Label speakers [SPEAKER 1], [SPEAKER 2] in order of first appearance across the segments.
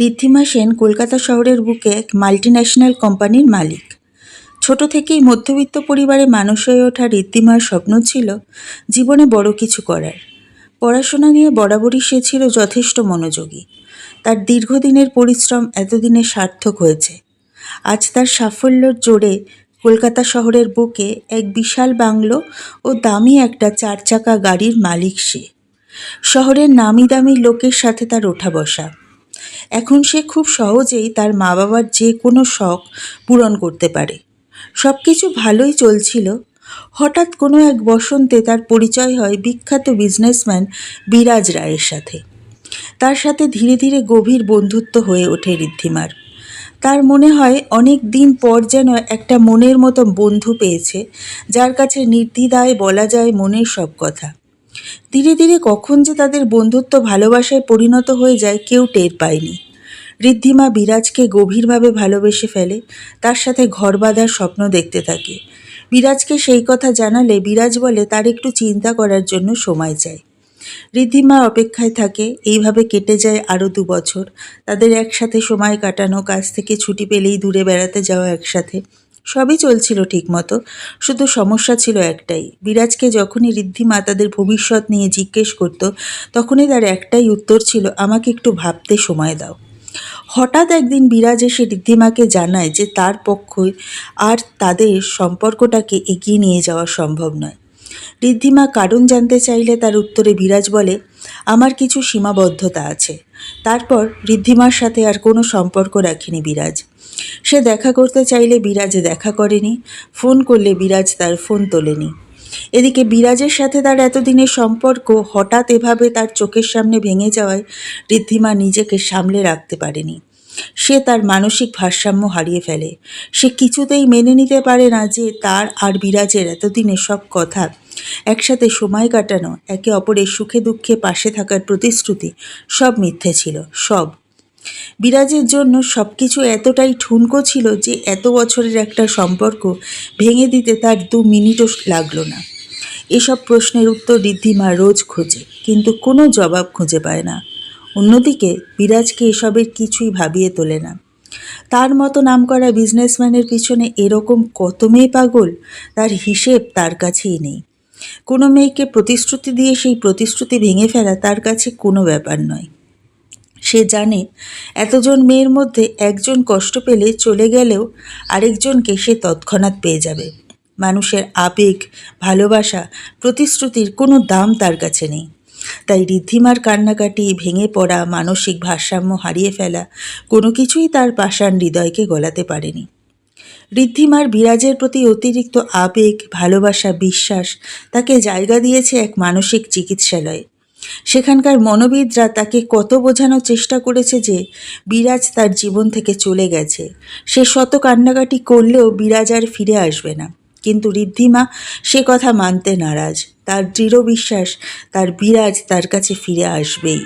[SPEAKER 1] ঋদ্ধিমা সেন কলকাতা শহরের বুকে এক মাল্টিন্যাশনাল কোম্পানির মালিক। ছোট থেকেই মধ্যবিত্ত পরিবারে মানুষ হয়ে ওঠা ঋদ্ধিমার স্বপ্ন ছিল জীবনে বড় কিছু করার। পড়াশোনা নিয়ে বরাবরই সে ছিল যথেষ্ট মনোযোগী। তার দীর্ঘদিনের পরিশ্রম এতদিনে সার্থক হয়েছে। আজ তার সাফল্যের জোরে কলকাতা শহরের বুকে এক বিশাল বাংলো ও দামি একটা চার চাকা গাড়ির মালিক সে। শহরের নামি দামি লোকের সাথে তার ওঠা বসা। এখন সে খুব সহজেই তার মা বাবার যে কোনো শখ পূরণ করতে পারে। সব কিছু ভালোই চলছিল। হঠাৎ কোনো এক বসন্তে তার পরিচয় হয় বিখ্যাত বিজনেসম্যান বিরাজ রায়ের সাথে। তার সাথে ধীরে ধীরে গভীর বন্ধুত্ব হয়ে ওঠে ঋদ্ধিমার। তার মনে হয় অনেক দিন পর যেন একটা মনের মতো বন্ধু পেয়েছে, যার কাছে নির্দ্বিধায় বলা যায় মনের সব কথা। ধীরে ধীরে কখন যে তাদের বন্ধুত্ব ভালোবাসায় পরিণত হয়ে যায় কেউ টের পায়নি। ঋদ্ধিমা বিরাজকে গভীরভাবে ভালোবেসে ফেলে, তার সাথে ঘর বাঁধার স্বপ্ন দেখতে থাকে। বিরাজকে সেই কথা জানালে বিরাজ বলে, তার একটু চিন্তা করার জন্য সময় চাই। ঋদ্ধিমা অপেক্ষায় থাকে, এইভাবে কেটে যায় আরও দু বছর। তাদের একসাথে সময় কাটানো, কাজ থেকে ছুটি পেলেই দূরে বেড়াতে যাওয়া একসাথে। সবই চলছিল ঠিকমতো। শুধু সমস্যা ছিল একটাই, বিরাজকে যখনই ঋদ্ধিমা তাদের ভবিষ্যৎ নিয়ে জিজ্ঞেস করতো, তখনই তার একটাই উত্তর ছিল, আমাকে একটু ভাবতে সময় দাও। হঠাৎ একদিন বিরাজ এসে ঋদ্ধিমাকে জানায় যে তার পক্ষই আর তাদের সম্পর্কটাকে এগিয়ে নিয়ে যাওয়া সম্ভব নয়। ঋদ্ধিমা কারণ জানতে চাইলে তার উত্তরে বিরাজ বলে, আমার কিছু সীমাবদ্ধতা আছে। তারপর ঋদ্ধিমার সাথে আর কোনো সম্পর্ক রাখেনি বিরাজ। সে দেখা করতে চাইলে বিরাজ দেখা করেনি, ফোন করলে বিরাজ তার ফোন তোলেনি। এদিকে বিরাজের সাথে তার এতদিনের সম্পর্ক হঠাৎ এভাবে তার চোখের সামনে ভেঙে যাওয়ায় ঋদ্ধিমা নিজেকে সামলে রাখতে পারেনি। সে তার মানসিক ভারসাম্য হারিয়ে ফেলে। সে কিছুতেই মেনে নিতে পারে না যে তার আর বিরাজের এতদিনের সব কথা। একসাথে সময় কাটানো, একে অপরের সুখে দুঃখে পাশে থাকার প্রতিশ্রুতি, সব মিথ্যে ছিল, সব। বিরাজের জন্য সব কিছু এতটাই ঠুনকো ছিল যে এত বছরের একটা সম্পর্ক ভেঙে দিতে তার দু মিনিটও লাগল না। এসব প্রশ্নের উত্তর ঋদ্ধিমা রোজ খোঁজে, কিন্তু কোনো জবাব খুঁজে পায় না। অন্যদিকে বিরাজকে এসবের কিছুই ভাবিয়ে তোলে না। তার মতো নামকরা বিজনেসম্যানের পিছনে এরকম কত মেয়ে পাগল? তার হিসেব তার কাছেই নেই। কোনো মেয়েকে প্রতিশ্রুতি দিয়ে সেই প্রতিশ্রুতি ভেঙে ফেলা তার কাছে কোনো ব্যাপার নয়। সে জানে এতজন মেয়ের মধ্যে একজন কষ্ট পেলে চলে গেলেও আরেকজনকে সে তৎক্ষণাৎ পেয়ে যাবে। মানুষের আবেগ, ভালোবাসা, প্রতিশ্রুতির কোনো দাম তার কাছে নেই। তাই ঋদ্ধিমার কান্নাকাটি, ভেঙে পড়া, মানসিক ভারসাম্য হারিয়ে ফেলা, কোনো কিছুই তার পাষাণ হৃদয়কে গলাতে পারেনি। ঋদ্ধিমার বিরাজের প্রতি অতিরিক্ত আবেগ, ভালোবাসা, বিশ্বাস তাকে জায়গা দিয়েছে এক মানসিক চিকিৎসালয়ে। সেখানকার মনোবিদরা তাকে কত বোঝানোর চেষ্টা করেছে যে বিরাজ তার জীবন থেকে চলে গেছে। সে শত কান্নাকাটি করলেও বিরাজ আর ফিরে আসবে না। কিন্তু ঋদ্ধিমা সে কথা মানতে নারাজ। তার দৃঢ় বিশ্বাস, তার বিরাজ তার কাছে ফিরে আসবেই।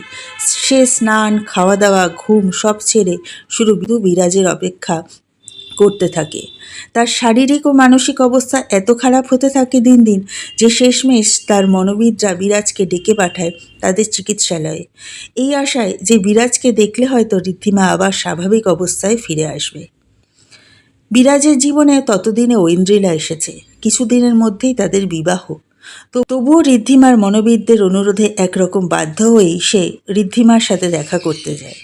[SPEAKER 1] সে স্নান খাওয়া দাওয়া ঘুম সব ছেড়ে শুধু বিরাজের অপেক্ষা করতে থাকে। তার শারীরিক ও মানসিক অবস্থা এত খারাপ হতে থাকে দিন দিন যে শেষমেশ তার মনোবিদরা বিরাজকে ডেকে পাঠায় তাদের চিকিৎসালয়ে। এই আশায় যে বিরাজকে দেখলে হয়তো ঋদ্ধিমা আবার স্বাভাবিক অবস্থায় ফিরে আসবে। বিরাজের জীবনে ততদিনে ঐন্দ্রিলা এসেছে। কিছুদিনের মধ্যেই তাদের বিবাহ। তো তবুও ঋদ্ধিমার মনোবিদদের অনুরোধে একরকম বাধ্য হয়েই সে ঋদ্ধিমার সাথে দেখা করতে যায়।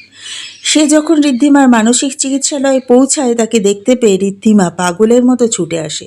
[SPEAKER 1] সে যখন ঋদ্ধিমার মানসিক চিকিৎসালয়ে পৌঁছায়, তাকে দেখতে পেয়ে ঋদ্ধিমা পাগলের মতো ছুটে আসে।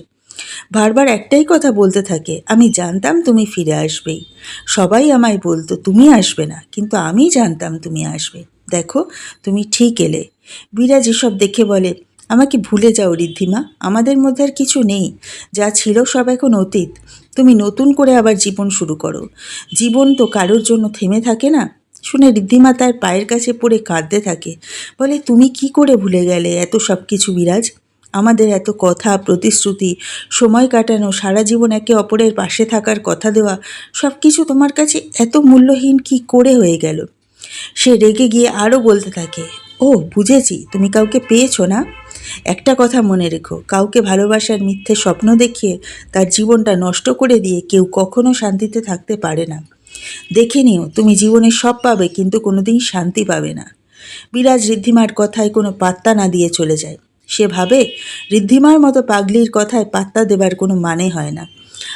[SPEAKER 1] বারবার একটাই কথা বলতে থাকে, আমি জানতাম তুমি ফিরে আসবেই। সবাই আমায় বলতো তুমি আসবে না, কিন্তু আমি জানতাম তুমি আসবে। দেখো, তুমি ঠিক এলে। বিরাজ এসব দেখে বলে আমাকে ভুলে যাও ঋদ্ধিমা, আমাদের মধ্যে আর কিছু নেই, যা ছিল সব এখন অতীত। তুমি নতুন করে আবার জীবন শুরু করো। জীবন তো কারোর জন্য থেমে থাকে না। শুনে ঋদ্ধিমা তার পায়ের কাছে পড়ে কাঁদতে থাকে। বলে, তুমি কি করে ভুলে গেলে এত সব কিছু বিরাজ? আমাদের এত কথা, প্রতিশ্রুতি, সময় কাটানো, সারা জীবন একে অপরের পাশে থাকার কথা দেওয়া সব কিছু তোমার কাছে এত মূল্যহীন কি করে হয়ে গেল? সে রেগে গিয়ে আরও বলতে থাকে, ও, বুঝেছি, তুমি কাউকে পেয়েছ না? একটা কথা মনে রেখো, কাউকে ভালোবাসার মিথ্যে স্বপ্ন দেখিয়ে তার জীবনটা নষ্ট করে দিয়ে কেউ কখনো শান্তিতে থাকতে পারে না। দেখে নিও, তুমি জীবনে সব পাবে কিন্তু কোনোদিন শান্তি পাবে না। বিরাজ ঋদ্ধিমার কথায় কোনো পাত্তা না দিয়ে চলে যায়। সে ভাবে, ঋদ্ধিমার মতো পাগলির কথায় পাত্তা দেবার কোনো মানে হয় না।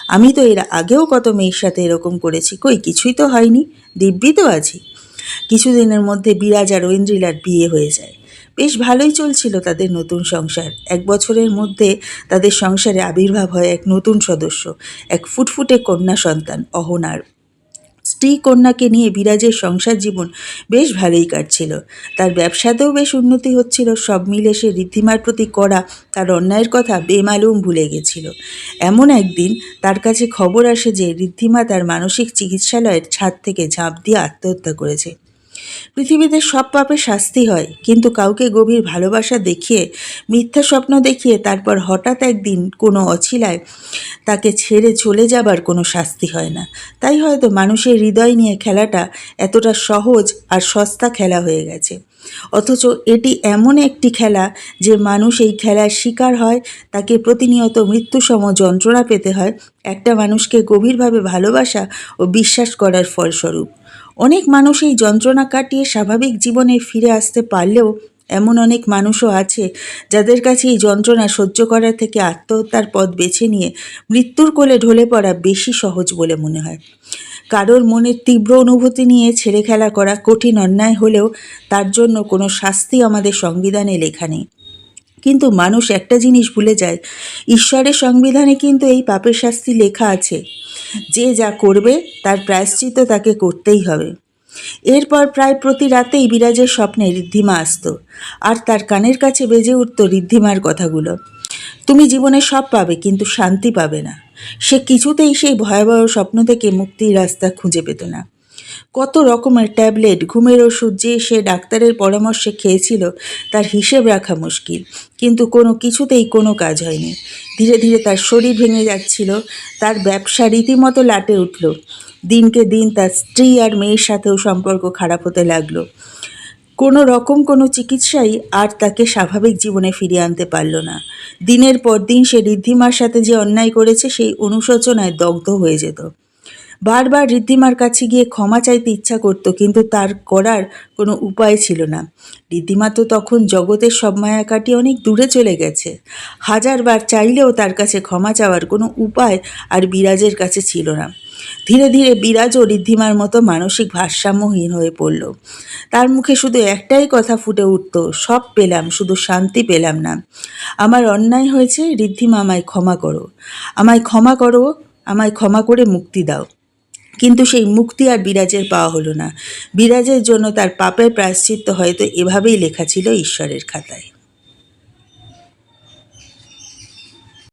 [SPEAKER 1] আমি তো এর আগেও কত মেয়ের সাথে এরকম করেছি, কই কিছুই তো হয়নি, দিব্যি তো আছি। কিছুদিনের মধ্যে বিরাজ আর ঐন্দ্রিলার বিয়ে হয়ে যায়। বেশ ভালোই চলছিল তাদের নতুন সংসার। এক বছরের মধ্যে তাদের সংসারে আবির্ভাব হয় এক নতুন সদস্য, এক ফুটফুটে কন্যা সন্তান, অহনার। স্ত্রী কন্যাকে নিয়ে বিরাজের সংসার জীবন বেশ ভালোই কাটছিল। তার ব্যবসাতেও বেশ উন্নতি হচ্ছিল, সব মিলে সে ঋদ্ধিমার প্রতি করা তার অন্যায়ের কথা বেমালুম ভুলে গেছিল। এমন একদিন তার কাছে খবর আসে যে ঋদ্ধিমা তার মানসিক চিকিৎসালয়ের ছাদ থেকে ঝাঁপ দিয়ে আত্মহত্যা করেছে। পৃথিবীতে সব পাপে শাস্তি হয়, কিন্তু কাউকে গভীর ভালোবাসা দেখিয়ে, মিথ্যা স্বপ্ন দেখিয়ে তারপর হঠাৎ একদিন কোনো অছিলায় তাকে ছেড়ে চলে যাবার কোনো শাস্তি হয় না। তাই হয়তো মানুষের হৃদয় নিয়ে খেলাটা এতটা সহজ আর সস্তা খেলা হয়ে গেছে। অথচ এটি এমন একটি খেলা যে মানুষ এই খেলার শিকার হয়, তাকে প্রতিনিয়ত মৃত্যুসম যন্ত্রণা পেতে হয়, একটা মানুষকে গভীরভাবে ভালোবাসা ও বিশ্বাস করার ফলস্বরূপ। অনেক মানুষ এই যন্ত্রণা কাটিয়ে স্বাভাবিক জীবনে ফিরে আসতে পারলেও এমন অনেক মানুষও আছে যাদের কাছে এই যন্ত্রণা সহ্য করা থেকে আত্মহত্যার পথ বেছে নিয়ে মৃত্যুর কোলে ঢলে পড়া বেশি সহজ বলে মনে হয়। কারোর মনের তীব্র অনুভূতি নিয়ে ছেড়ে খেলা করা কঠিন অন্যায় হলেও তার জন্য কোনো শাস্তি আমাদের সংবিধানে লেখা নেই। কিন্তু মানুষ একটা জিনিস ভুলে যায়, ঈশ্বরের সংবিধানে কিন্তু এই পাপের শাস্তি লেখা আছে। যে যা করবে, তার প্রায়শ্চিত তাকে করতেই হবে। এরপর প্রায় প্রতি রাতেই বিরাজের স্বপ্নে ঋদ্ধিমা আসত, আর তার কানের কাছে বেজে উঠত ঋদ্ধিমার কথাগুলো। তুমি জীবনে সব পাবে, কিন্তু শান্তি পাবে না। সে কিছুতেই সেই ভয়াবহ স্বপ্ন থেকে মুক্তির রাস্তা খুঁজে পেত না। কত রকমের ট্যাবলেট, ঘুমের ওষুধ যে সে ডাক্তারের পরামর্শে খেয়েছিল, তার হিসেব রাখা মুশকিল। কিন্তু কোনো কিছুতেই কোনো কাজ হয়নি। ধীরে ধীরে তার শরীর ভেঙে যাচ্ছিল, তার ব্যবসা রীতিমতো লাটে উঠল। দিনকে দিন তার স্ত্রী আর মেয়ের সাথেও সম্পর্ক খারাপ হতে লাগল। কোনো রকম কোনো চিকিৎসাই আর তাকে স্বাভাবিক জীবনে ফিরিয়ে আনতে পারল না। দিনের পর দিন সে ঋদ্ধিমার সাথে যে অন্যায় করেছে, সেই অনুশোচনায় দগ্ধ হয়ে যেত। বারবার ঋদ্ধিমার কাছে গিয়ে ক্ষমা চাইতে ইচ্ছা করত, কিন্তু তার করার কোনো উপায় ছিল না। ঋদ্ধিমা তো তখন জগতের সব মায়া কাটিয়ে অনেক দূরে চলে গেছে। হাজারবার চাইলেও তার কাছে ক্ষমা চাওয়ার কোনো উপায় আর বিরাজের কাছে ছিল না। ধীরে ধীরে বিরাজও ঋদ্ধিমার মতো মানসিক ভারসাম্যহীন হয়ে পড়ল। তার মুখে শুধু একটাই কথা ফুটে উঠত, সব পেলাম, শুধু শান্তি পেলাম না। আমার অন্যায় হয়েছে ঋদ্ধিমা আমায় ক্ষমা করো। আমায় ক্ষমা করো, আমায় ক্ষমা করে মুক্তি দাও। কিন্তু সেই মুক্তি আর বিরাজের পাওয়া হলো না। বিরাজের জন্য তার পাপের প্রায়শ্চিত্ত হয়তো এভাবেই লেখা ছিল ঈশ্বরের খাতায়।